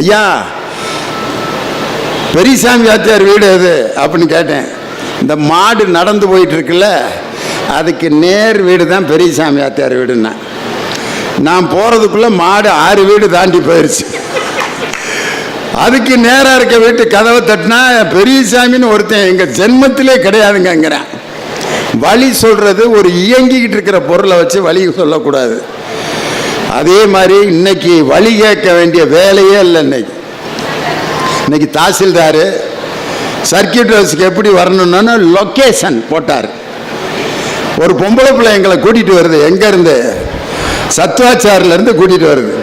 ஐயா பெரியசாமி ஆத்தியார் வீடு எது அப்படின்னு கேட்டேன். இந்த மாடு நடந்து போயிட்டு இருக்குல்ல அதுக்கு நேர் வீடு தான் பெரியசாமி ஆத்தியார் வீடுன்னா. நான் போகிறதுக்குள்ளே மாடு ஆறு வீடு தாண்டி போயிடுச்சு அதுக்கு நேராக இருக்க வீட்டு கதவை தட்டினா பெரியசாமின்னு ஒருத்தன் எங்கள் ஜென்மத்திலே கிடையாதுங்கங்கிறேன். வழி சொல்கிறது ஒரு இயங்கிக்கிட்டு இருக்கிற பொருளை வச்சு வழி சொல்லக்கூடாது. அதே மாதிரி இன்னைக்கு வழி கேட்க வேண்டிய வேலையே இல்லை இன்னைக்கு. இன்னைக்கு தாசில்தார் சர்க்கியூட் ஹவுஸுக்கு எப்படி வரணும்னு லொக்கேஷன் போட்டார். ஒரு பொம்பளை பிள்ளை எங்களை கூட்டிகிட்டு வருது. எங்கேருந்து சத்வாச்சாரிலேருந்து கூட்டிகிட்டு வருது.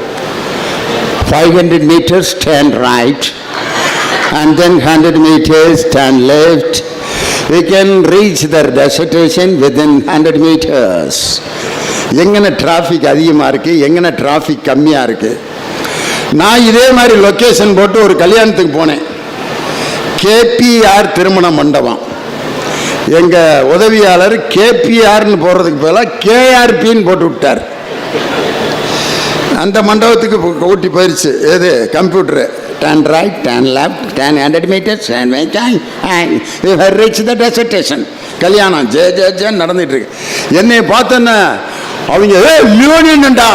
Five hundred meters turn right and then hundred meters turn left we can reach the destination within 100 meters. எங்கன டிராஃபிக் அதிகமாக இருக்குது எங்கன டிராஃபிக் கம்மியாக இருக்குது நான் இதே மாதிரி லொக்கேஷன் போட்டு ஒரு கல்யாணத்துக்கு போனேன். கேபிஆர் திருமண மண்டபம். எங்கள் உதவியாளர் கேபிஆர்னு போடுறதுக்கு பதிலாக கேஆர்பின்னு போட்டு விட்டார். அந்த மண்டபத்துக்கு ஊட்டி போயிருச்சு. எது? Computer. Then right then left then hundred meters then reach the dissertation கல்யாணம். ஜே ஜே ஜே நடந்துகிட்ருக்கு இருக்கு. என்னை பார்த்தோன்னே அவங்க ஏ யூனியன்டா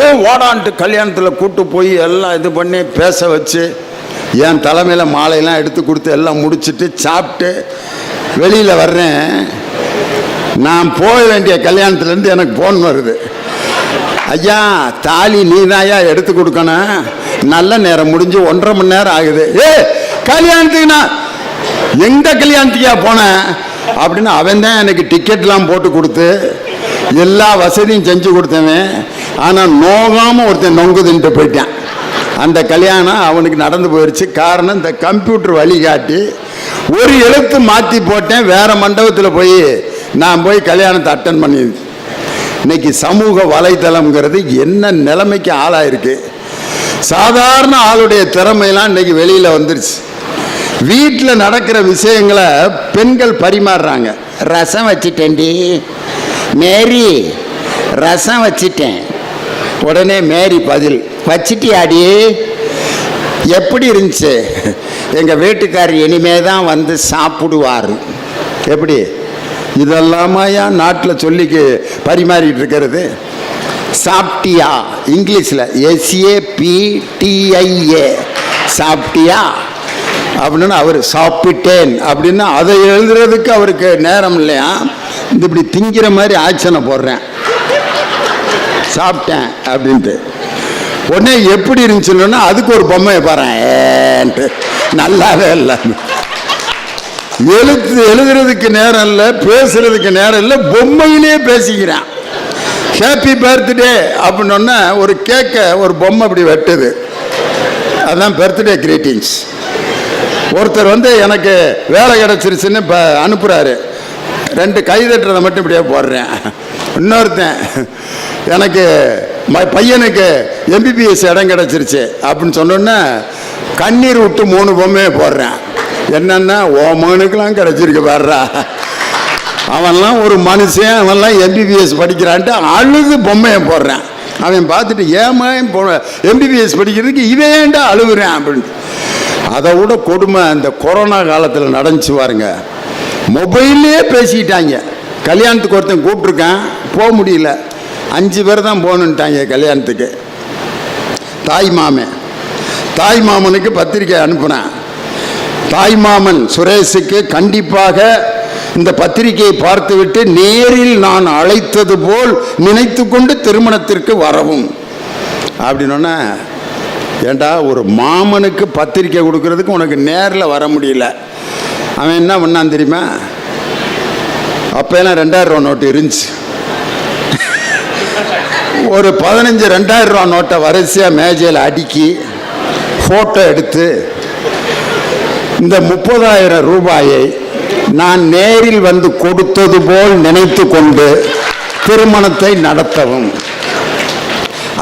ஏ ஓடான்ட்டு கல்யாணத்தில் கூட்டு போய் எல்லாம் இது பண்ணி பேச வச்சு என் தலைமையில் மாலையெல்லாம் எடுத்து கொடுத்து எல்லாம் முடிச்சுட்டு சாப்பிட்டு வெளியில் வர்றேன். நான் போக வேண்டிய கல்யாணத்துலேருந்து எனக்கு ஃபோன் வருது. ஐயா தாலி நீதாயா எடுத்து கொடுக்கணும். நல்ல நேரம் முடிஞ்சு ஒன்றரை மணி நேரம் ஆகுது. ஏ கல்யாணத்துக்கு நான் எந்த கல்யாணத்துக்கா போனேன்? அப்படின்னு அவன் தான் எனக்கு டிக்கெட்லாம் போட்டு கொடுத்து எல்லா வசதியும் செஞ்சு கொடுத்தவன். ஆனால் நோகாமல் ஒருத்தன் நொங்குதுன்ட்டு போயிட்டான். அந்த கல்யாணம் அவனுக்கு நடந்து போயிடுச்சு காரணம் இந்த கம்ப்யூட்டர் வழிகாட்டி ஒரு எழுத்து மாற்றி போட்டேன். வேறு மண்டபத்தில் போய் நான் போய் கல்யாணத்தை அட்டன் பண்ணி இன்னைக்கு சமூக வலைத்தளம்ங்கிறது என்ன நிலைமைக்கு ஆளாயிருக்கு. சாதாரண ஆளுடைய திறமையெல்லாம் இன்னைக்கு வெளியில் வந்துருச்சு. வீட்டில் நடக்கிற விஷயங்களை பெண்கள் பரிமாறுறாங்க. ரசம் வச்சுட்டேன்டி. மேரி ரசம் வச்சிட்டேன். உடனே மேரி பதில் வச்சிட்டியாடி? எப்படி இருந்துச்சு? எங்கள் வீட்டுக்காரர் இனிமே தான் வந்து சாப்பிடுவார். எப்படி? இதெல்லாமாயா நாட்டில் சொல்லிக்கு பரிமாறிட்டு இருக்கிறது? சாப்பிட்டியா? இங்கிலீஷில் எஸ்ஏபிடிஐஏ சாப்பிட்டியா? அப்படின்னு அவர் சாப்பிட்டேன். அப்படின்னு அதை எழுதுறதுக்கு அவருக்கு நேரம் இல்லையா? இந்த இப்படி திங்கிற மாதிரி ஆக்ஷனை போடுறேன். சாப்பிட்டேன் அப்படின்ட்டு. உடனே எப்படி இருந்துச்சுன்னா அதுக்கு ஒரு பொம்மையை பாருன்ட்டு ஏன்ட்டு. நல்லாவே இல்லை. எழுத்து எழுதுறதுக்கு நேரம் இல்லை பேசுறதுக்கு நேரம் இல்லை பொம்மையிலே பேசிக்கிறான். ஹாப்பி பர்த்டே அப்படின்னோடனே ஒரு கேக்கை ஒரு பொம்மை அப்படி வெட்டுது. அதுதான் பர்த்டே கிரீட்டிங்ஸ் ஒருத்தர் வந்து எனக்கு வேலை கிடச்சிருச்சுன்னு இப்போ அனுப்புகிறாரு ரெண்டு கை தட்டுறதை மட்டும் இப்படியே போடுறேன். இன்னொருத்தன் எனக்கு ம- பையனுக்கு எம்பிபிஎஸ் இடம் கிடச்சிருச்சு. அப்படின்னு சொன்னோன்னே கண்ணீர் விட்டு மூணு பொம்மையை போடுறேன். என்னென்னா ஓ மகனுக்கெல்லாம் கிடச்சிருக்கு பாடுறா அவன்லாம் ஒரு மனுஷன் அவன்லாம் எம்பிபிஎஸ் படிக்கிறான்ட்டு அழுது பொம்மையை போடுறான். அவன் பார்த்துட்டு ஏமா எம்பிபிஎஸ் படிக்கிறதுக்கு இவன் ஏன்டா அழுகுறேன்? அப்படின்ட்டு அதை விட கொடுமை அந்த கொரோனா காலத்தில் நடந்துச்சு பாருங்க. மொபைல்லே பேசிக்கிட்டாங்க கல்யாணத்துக்கு ஒருத்தன் கூப்பிட்ருக்கேன் போக முடியல. அஞ்சு பேர் தான் போகணுன்ட்டாங்க கல்யாணத்துக்கு. தாய் மாமன் தாய் மாமனுக்கு பத்திரிக்கை அனுப்புனேன். தாய் மாமன் சுரேஷுக்கு கண்டிப்பாக இந்த பத்திரிகையை பார்த்துவிட்டு நேரில் நான் அழைத்தது போல் நினைத்து கொண்டு திருமணத்திற்கு வரவும். அப்படின்னோடனே ஏண்டா ஒரு மாமனுக்கு பத்திரிக்கை கொடுக்கறதுக்கு உனக்கு நேரில் வர முடியல. அவன் என்ன பண்ணான் தெரியுமா? அப்போலாம் ரெண்டாயிரம் ரூபா நோட்டு இருந்துச்சு. ஒரு பதினஞ்சு ரெண்டாயிரம் ரூபா நோட்டை வரிசையாக மேஜையில் அடுக்கி ஃபோட்டோ எடுத்து இந்த முப்பதாயிரம் ரூபாயை நான் நேரில் வந்து கொடுத்தது போல் நினைத்து கொண்டு திருமணத்தை நடத்தவும்.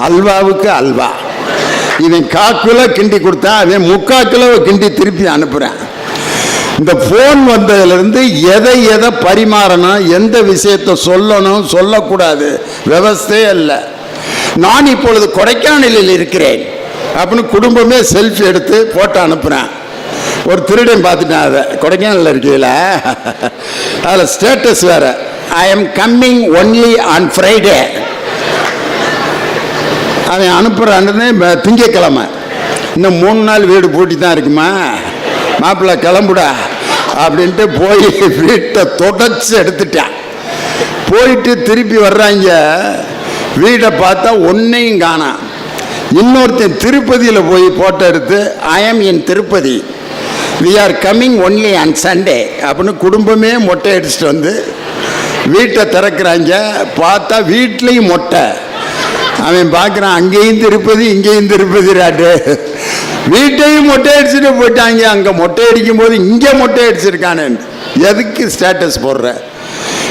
அல்வாவுக்கு அல்வா. இவன் காக்குல கிண்டி கொடுத்தா அவன் முக்கா கிலோ கிண்டி திருப்பி அனுப்புகிறேன் இந்த ஃபோன் வந்ததுலேருந்து எதை எதை பரிமாறணும் எந்த விஷயத்தை சொல்லணும் சொல்லக்கூடாது விவஸ்தையே இல்லை நான் இப்பொழுது கொடைக்கானலில் இருக்கிறேன். அப்படின்னு குடும்பமே செல்ஃபி எடுத்து போட்டோ அனுப்புனேன் ஒரு திருடன் பார்த்துட்டேன் அதை. கொடைக்கானல் இருக்கீங்களா அதில் ஸ்டேட்டஸ் வேற. I am coming only on Friday அவன் அனுப்புகிறான்னு திங்கக்கிழமை. இன்னும் மூணு நாள் வீடு பூட்டி தான் இருக்குமா? மாப்பிள்ளை கிளம்புடா. அப்படின்ட்டு போய் வீட்டை தொடச்சி எடுத்துட்டேன். போயிட்டு திருப்பி வர்றாங்க. வீட்டை பார்த்தா ஒன்றையும் காணாம். இன்னொருத்தன் திருப்பதியில் போய் போட்டோ எடுத்து I am in Tirupati. We are coming only on Sunday அப்படின்னு குடும்பமே மொட்டை அடிச்சுட்டு வந்து வீட்டை திறக்கிறாங்க. பார்த்தா வீட்லேயும் மொட்டை. அவன் பார்க்குறான் அங்கேயும் திருப்பதி இங்கேயும் திருப்பதி ராட்டு வீட்டையும் மொட்டை அடிச்சுட்டு போயிட்டாங்க. அங்கே மொட்டை அடிக்கும் போது இங்கே மொட்டை அடிச்சிருக்கானு. எதுக்கு ஸ்டேட்டஸ் போடுற?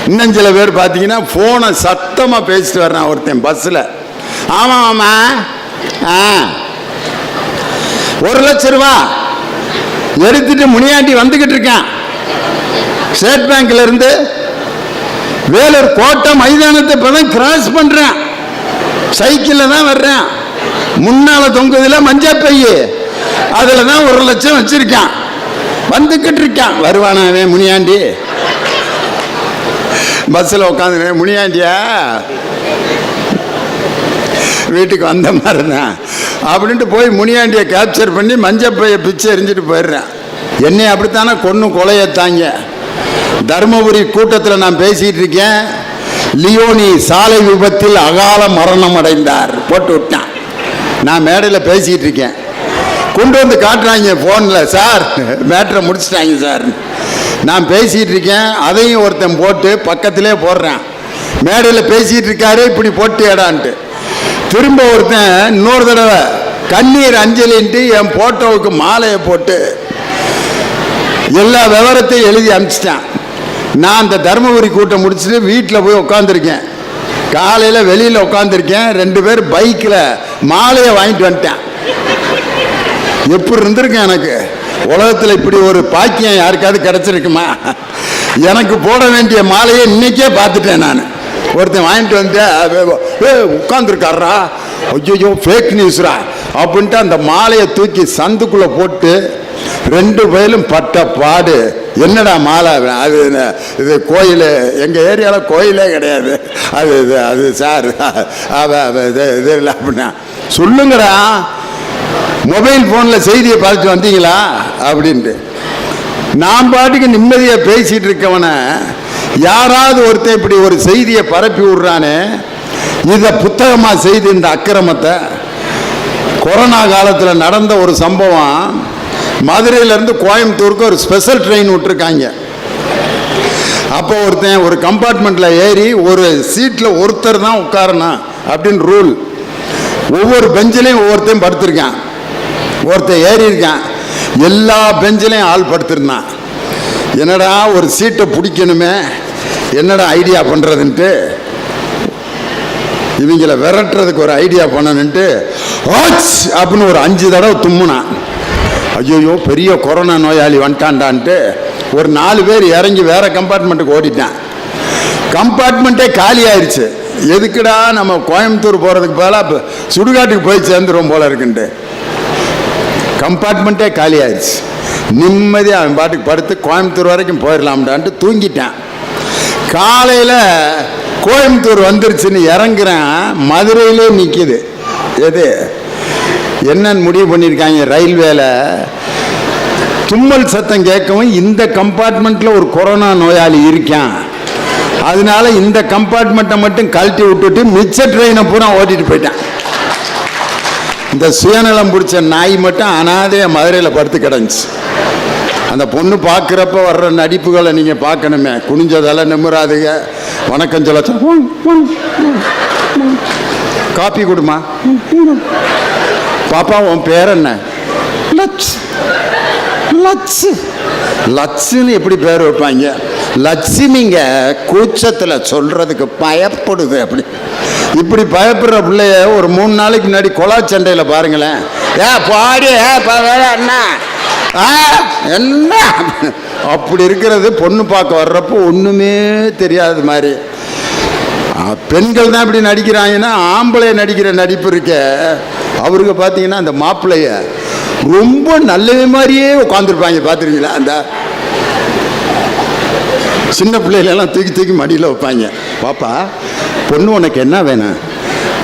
இன்னும் சில பேர் பார்த்தீங்கன்னா ஃபோனை சத்தமாக பேசிட்டு வர்றான் ஒருத்தன் பஸ்ஸில் ஆமாம் ஆமாம் ஆ. ஒரு லட்ச ரூபா. எடுத்துட்டு முனியாண்டி வந்துக்கிட்டு இருக்கான். ஸ்டேட் பேங்க்ல இருந்து வேலூர் கோட்டை மைதானத்தை இப்போ தான் கிராஸ் பண்ணுறேன் சைக்கிளில் தான் வர்றேன். முன்னால் தொங்குதில் மஞ்சள் பைய அதில் தான் ஒரு லட்சம் வச்சிருக்கான். வந்துக்கிட்டு இருக்கான். வருவானாவே முனியாண்டி? பஸ்ஸில் உட்காந்து முனியாண்டியா? வீட்டுக்கு வந்த மாதிரி தான் அப்படின்ட்டு போய் முனியாண்டியை கேப்சர் பண்ணி மஞ்சள் பைய பிச்சை எரிஞ்சிட்டு போயிடுறேன். என்னை அப்படித்தானே கொன்று கொலையத்தாங்க தருமபுரி கூட்டத்தில் நான் பேசிகிட்டு இருக்கேன். லியோனி சாலை விபத்தில் அகால மரணம் அடைந்தார். போட்டு விட்டான். நான் மேடையில் பேசிகிட்டு இருக்கேன். கொண்டு வந்து காட்டுறாங்க ஃபோனில் சார் மேட்ரை முடிச்சிட்டாங்க சார். நான் பேசிகிட்டு இருக்கேன். அதையும் ஒருத்தன் போட்டு பக்கத்திலே போடுறேன். மேடையில் பேசிகிட்டு இருக்காரு இப்படி போட்டு இடான்ட்டு. திரும்ப ஒருத்தன் இன்னொரு தடவை கண்ணீர் அஞ்சலின்ட்டு என் ஃபோட்டோவுக்கு மாலையை போட்டு எல்லா விவரத்தையும் எழுதி அனுப்பிச்சிட்டான். நான் அந்த தருமபுரி கூட்டம் முடிச்சுட்டு வீட்டில் போய் உட்காந்துருக்கேன் காலையில் வெளியில் உட்காந்துருக்கேன் ரெண்டு பேர் பைக்கில் மாலையை வாங்கிட்டு வந்துட்டேன். எப்படி இருந்திருக்கேன் எனக்கு? உலகத்தில் இப்படி ஒரு பாக்கியம் யாருக்காவது கிடைச்சிருக்குமா? எனக்கு போட வேண்டிய மாலையை இன்னைக்கே பார்த்துட்டேன் நான். ஒருத்தன் வாங்கிட்டு வந்து ஏ உட்காந்துருக்காரா ஐயோ ஃபேக் நியூஸ்ரா அப்படின்ட்டு அந்த மாலையை தூக்கி சந்துக்குள்ளே போட்டு ரெண்டு வயலும் பட்ட பாடு. என்னடா மாலை? அது இது கோயில்? எங்கள் ஏரியாவில் கோயிலே கிடையாது. அது இது அது சார். அவ அவ இது இல்லை அப்படின்னா. சொல்லுங்கடா. மொபைல் ஃபோனில் செய்தியை பார்த்துட்டு வந்தீங்களா? அப்படின்ட்டு. நான் பாட்டுக்கு நிம்மதியாக பேசிகிட்டு இருக்கவனை யாராவது ஒருத்தன் இப்படி ஒரு செய்தியை பரப்பி விடுறானே இதை புத்தகமாக செய்து இந்த அக்கிரமத்தை. கொரோனா காலத்தில் நடந்த ஒரு சம்பவம் மதுரையிலேருந்து கோயம்புத்தூருக்கு ஒரு ஸ்பெஷல் ட்ரெயின் விட்டுருக்காங்க. அப்போ ஒருத்தன் ஒரு கம்பார்ட்மெண்ட்டில் ஏறி ஒரு சீட்டில் ஒருத்தர் தான் உட்காரணும் அப்படின்னு ரூல். ஒவ்வொரு பெஞ்சிலையும் ஒவ்வொருத்தையும் படுத்திருக்கான். ஒருத்தன் ஏறி இருக்கான் எல்லா பெஞ்சிலையும் ஆள் படுத்திருந்தான். என்னடா ஒரு சீட்டை பிடிக்கணுமே? என்னடா ஐடியா பண்ணுறதுன்ட்டு இவங்கள விரட்டுறதுக்கு ஒரு ஐடியா பண்ணணுன்ட்டு வாட்ச் அப்படின்னு ஒரு அஞ்சு தடவை தும்முனான். ஐயோ பெரிய கொரோனா நோயாளி வந்துட்டான்டான்ட்டு ஒரு நாலு பேர் இறங்கி வேற கம்பார்ட்மெண்ட்டுக்கு ஓடிட்டான். கம்பார்ட்மெண்ட்டே காலி ஆயிடுச்சு எதுக்குடா நம்ம கோயம்புத்தூர் போகிறதுக்கு பதிலாக இப்போ சுடுகாட்டுக்கு போய் சேர்ந்துருவோம் போல இருக்குன்ட்டு. கம்பார்ட்மெண்ட்டே காலியாயிடுச்சு நிம்மதியாக அவன் பாட்டுக்கு படுத்து கோயம்புத்தூர் வரைக்கும் போயிடலாம்டான்ட்டு தூங்கிட்டான். காலையில் கோயம்புத்தூர் வந்துருச்சுன்னு இறங்குறேன் மதுரையிலே நிற்கிது எது? என்னன்னு முடிவு பண்ணியிருக்காங்க ரயில்வேல. தும்மல் சத்தம் கேட்கவும் இந்த கம்பார்ட்மெண்ட்டில் ஒரு கொரோனா நோயாளி இருக்கான். அதனால இந்த கம்பார்ட்மெண்ட்டை மட்டும் கழட்டி விட்டுட்டு மிச்ச ட்ரெயினை பூரா ஓட்டிட்டு போயிட்டான். இந்த சுயநலம் பிடிச்ச நாய் மட்டும் அனாதைய மதுரையில் படுத்து கிடந்துச்சு. அந்த பொண்ணு பார்க்குறப்ப வர்ற நடிப்புகளை நீங்கள் பார்க்கணுமே. குனிஞ்சதெல்லாம் நிம்மராதுங்க வணக்கம் சொல்ல. காப்பி கொடுமா. பாப்பா உன் பேர் என்ன? லட்ஸ். லட்ஸ். லட்சுன்னு எப்படி பேர் வைப்பாங்க? லட்சுமிங்க கூச்சத்தில் சொல்கிறதுக்கு பயப்படுது அப்படி. இப்படி பயப்படுற பிள்ளைய ஒரு மூணு நாளைக்கு முன்னாடி கொலா சண்டையில் பாருங்களேன். ஏ பாடி ஏ என்ன? ஆ என்ன? அப்படி இருக்கிறது பொண்ணு பார்க்க வர்றப்போ ஒன்றுமே தெரியாத மாதிரி. பெண்கள் தான் இப்படி நடிக்கிறாங்கன்னா ஆம்பளை நடிக்கிற நடிப்பு இருக்க. அவருக்கு பார்த்தீங்கன்னா அந்த மாப்பிள்ளைய ரொம்ப நல்லது மாதிரியே உட்காந்துருப்பாங்க பார்த்துருக்கீங்களா அந்த சின்ன பிள்ளைகளெல்லாம் தூக்கி தூக்கி மடியில் வைப்பாங்க. பாப்பா பொண்ணு உனக்கு என்ன வேணும்?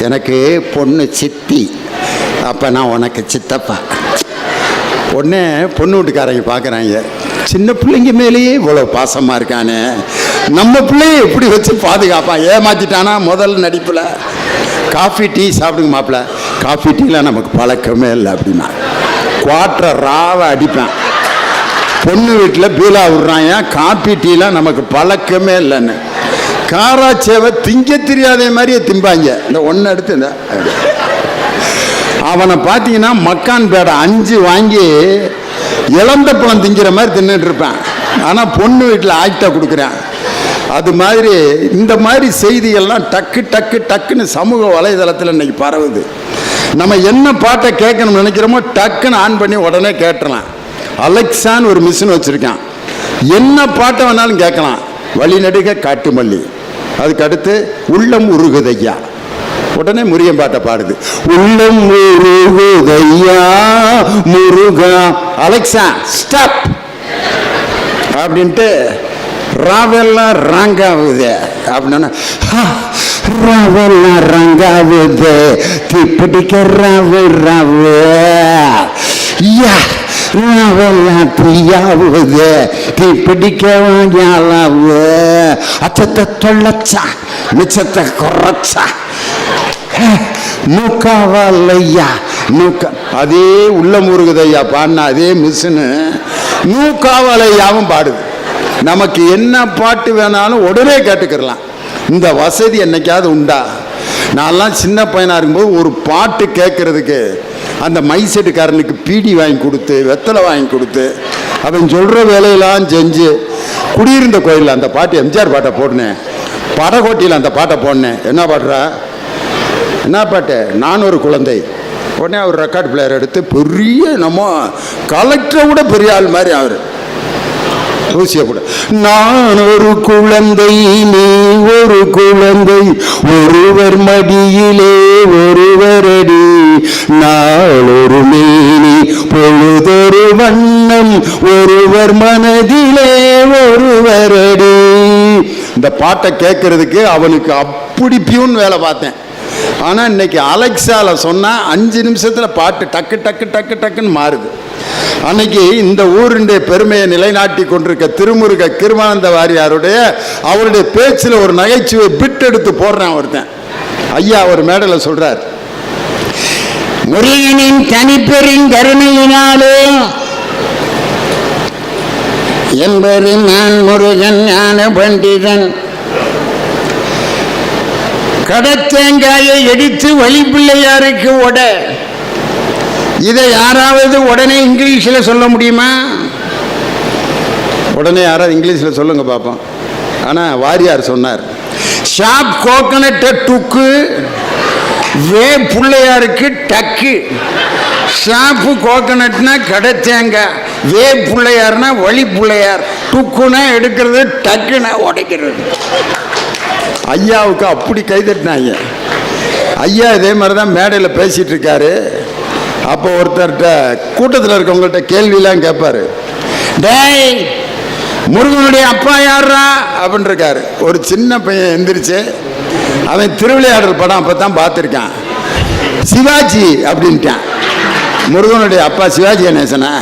எனக்கு பொண்ணு சித்தி. அப்போ நான் உனக்கு சித்தப்பா. உடனே பொண்ணு வீட்டுக்காரங்க பார்க்குறாங்க சின்ன பிள்ளைங்க மேலேயே இவ்வளோ பாசமாக இருக்கானே. நம்ம பிள்ளைய எப்படி வச்சு பாதுகாப்பான் ஏமாற்றிட்டானா முதல் நடிப்பில்? காஃபி டீ சாப்பிடுங்க மாப்பிள்ள காஃபி டீலாம் நமக்கு பழக்கமே இல்லை அப்படின்னா. குவாட்டர் ராவை அடிப்பேன். பொண்ணு வீட்டில் பீலா விடுறான். ஏன்? காப்பி டீலாம் நமக்கு பழக்கமே இல்லைன்னு. காராச்சேவை திங்க தெரியாத மாதிரியே திம்பாங்க. இந்த ஒன்று எடுத்து இந்த அவனை பார்த்தீங்கன்னா மக்கான் பேடை அஞ்சு வாங்கி இழந்த பழம் திங்கிற மாதிரி தின்னுட்டு இருப்பேன். ஆனால் பொண்ணு வீட்டில் ஆக்டா கொடுக்குறேன். அது மாதிரி இந்த மாதிரி செய்திகள்லாம் டக்கு டக்கு டக்குன்னு சமூக வலைதளத்தில் இன்னைக்கு பரவுது. நம்ம என்ன பாட்டை கேட்கணும்னு நினைக்கிறோமோ டக்குன்னு ஆன் பண்ணி உடனே கேட்டுறலாம். அலெக்சான்னு ஒரு மிஷின் வச்சுருக்கான். என்ன பாட்டை வேணாலும் கேட்கலாம். வழிநடுக காட்டுமல்லி அதுக்கடுத்து உள்ளம் உருகுதையா. உடனே முருகன் பாட்டை பாடுது. உள்ளம் முருகுதையா முருகா. அலெக்சா ஸ்டாப் அப்படின்ட்டு ராவெல்லாம் ராங்காகுது அப்படின்னா ராவெல்லாம் ராங்காகுது திப்பிடிக்க ராவு ராவு. யா. ராவெல்லாம் தீயாவுது தீப்பிடிக்க வாங்கியாலாவு அச்சத்தை தொல்லச்சா மிச்சத்தை குறைச்சா. நூக்காவல்லையா நூக்கா அதே உள்ள முருகுதையா பாடினா அதே மிஷினு. நூக்காவலையாவும் பாடுது. நமக்கு என்ன பாட்டு வேணாலும் உடனே கேட்டுக்கிறலாம் இந்த வசதி என்னைக்காவது உண்டா? நான்லாம் சின்ன பையனாக இருக்கும்போது ஒரு பாட்டு கேட்கறதுக்கு அந்த மைசெட்டுக்காரனுக்கு பீடி வாங்கி கொடுத்து வெத்தலை வாங்கி கொடுத்து அவன் சொல்கிற வேலையெல்லாம் செஞ்சு குடியிருந்த கோயிலில் அந்த பாட்டு எம்ஜிஆர் பாட்டை போடினேன். படகோட்டியில் அந்த பாட்டை போடினேன். என்ன பாடுறா என்ன பாட்டு? நான் ஒரு குழந்தை. உடனே அவர் ரெக்கார்ட் பிளேயர் எடுத்து பெரிய நம்ம கலெக்டரை விட பெரிய ஆள் மாதிரி அவர். ஊசிய கூட நான் ஒரு குழந்தை நீ ஒரு குழந்தை. ஒருவர் மடியிலே ஒருவரடி ஒரு மேனி பொழுதொரு வண்ணம். ஒருவர் மனதிலே ஒருவரடி இந்த பாட்டை கேட்கறதுக்கு அவனுக்கு அப்படி பியூன் வேலை பார்த்தேன். ஆனால் இன்னைக்கு அலெக்ஸாவில் சொன்னால் அஞ்சு நிமிஷத்தில் பாட்டு டக்கு டக்கு டக்கு டக்குன்னு மாறுது. அன்னைக்கு இந்த ஊருடைய பெருமையை நிலைநாட்டி கொண்டிருக்க திருமுருக கிருமானந்த வாரியாருடைய அவருடைய பேச்சில் ஒரு நகைச்சுவை பிட் எடுத்து போடுறான் ஒருத்தன். ஐயா ஒரு மேடையில் சொல்கிறார் முருகனின் தனிப்பெரும் கருணையினாலே என்பது நான் முருகன் ஞான பண்டிதன் கடத்தேங்காயை எடுத்து வழிப்பிள்ளையாருக்கு உட இதை யாராவது உடனே இங்கிலீஷில் சொல்ல முடியுமா? உடனே யாராவது இங்கிலீஷில் சொல்லுங்க பார்ப்போம் ஆனால் வாரியார் சொன்னார். ஷாப் கோகனட்டை டுக்கு வே பிள்ளையாருக்கு டக்கு. ஷாப்பு கோகனட்னா கடை தேங்காய் வே பிள்ளையார்னா வழி பிள்ளையார். டுக்குனா எடுக்கிறது டக்குனா உடைக்கிறது. ஐயாவுக்கு அப்படி கைதட்டினாங்க ஐயா இதே மாதிரி தான் மேடையில் பேசிகிட்டு இருக்காரு. அப்போ ஒருத்தர்கிட்ட கூட்டத்தில் இருக்கவங்கள்ட்ட கேள்வியெல்லாம் கேட்பாரு. டேய் முருகனுடைய அப்பா யாரா அப்படின்னு இருக்காரு. ஒரு சின்ன பையன் எந்திரிச்சு அவன் திருவிளையாடல் படம் அப்போ தான் பார்த்துருக்கான். சிவாஜி அப்படின்ட்டான். முருகனுடைய அப்பா சிவாஜி கணேசனா?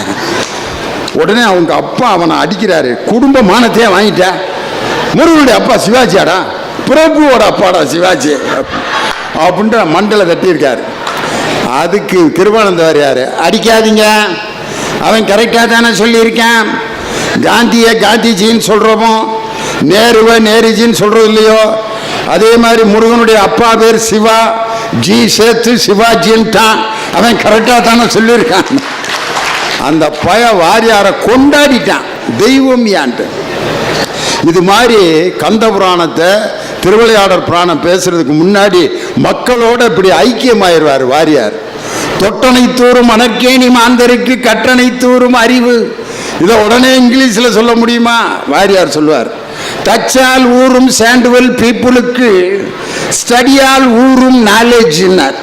உடனே அவங்க அப்பா அவனை அடிக்கிறாரு. குடும்ப மானத்தையே வாங்கிட்டேன். முருகனுடைய அப்பா சிவாஜியாடா? பிரபுவோட அப்பாடா சிவாஜி. அப்படின்ற மண்டலை தட்டியிருக்காரு. அதுக்கு திருவானந்தவர் யார்? அடிக்காதீங்க. அவன் கரெக்டாக தானே சொல்லியிருக்கான். காந்தியை காந்திஜின்னு சொல்கிறோமோ நேருவை நேருஜின்னு சொல்கிறது இல்லையோ? அதே மாதிரி முருகனுடைய அப்பா பேர் சிவா ஜி சேர்த்து சிவாஜின்ட்டான். அவன் கரெக்டாக தானே சொல்லியிருக்கான். அந்த பய வாரியாரை கொண்டாடிட்டான். தெய்வம் யான்ட்டு. இது மாதிரி கந்த புராணத்தை திருவிளையாடர் புராணம் பேசுறதுக்கு முன்னாடி மக்களோட இப்படி ஐக்கியமாயிருவார் வாரியார். தொட்டனை தூறும் அனற்கேணி மாந்தருக்கு கற்றனை தூறும் அறிவு. இதை உடனே இங்கிலீஷில் சொல்ல முடியுமா? வாரியார் சொல்லுவார் தச்சால் ஊறும் சாண்டுவல் பீப்புளுக்கு ஸ்டடியால் ஊறும் நாலேஜ்னார்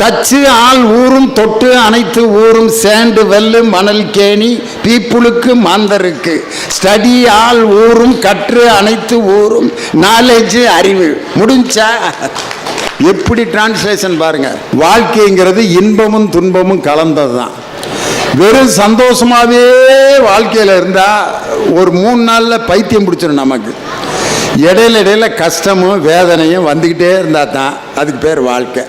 தச்சு ஆள் ஊரும் தொட்டு அனைத்து ஊரும் சேண்டு வெல்லு மணல் கேணி பீப்புளுக்கு மாந்தருக்கு. ஸ்டடி ஆள் ஊரும் கற்று அனைத்து ஊரும் நாலேஜ் அறிவு. முடிஞ்சா? எப்படி டிரான்ஸ்லேஷன் பாருங்க. வாழ்க்கைங்கிறது இன்பமும் துன்பமும் கலந்தது தான் வெறும் சந்தோஷமாகவே வாழ்க்கையில் இருந்தால் ஒரு மூணு நாளில் பைத்தியம் பிடிச்சிடும் நமக்கு. இடையில இடையில கஷ்டமும் வேதனையும் வந்துக்கிட்டே இருந்தால் தான் அதுக்கு பேர் வாழ்க்கை.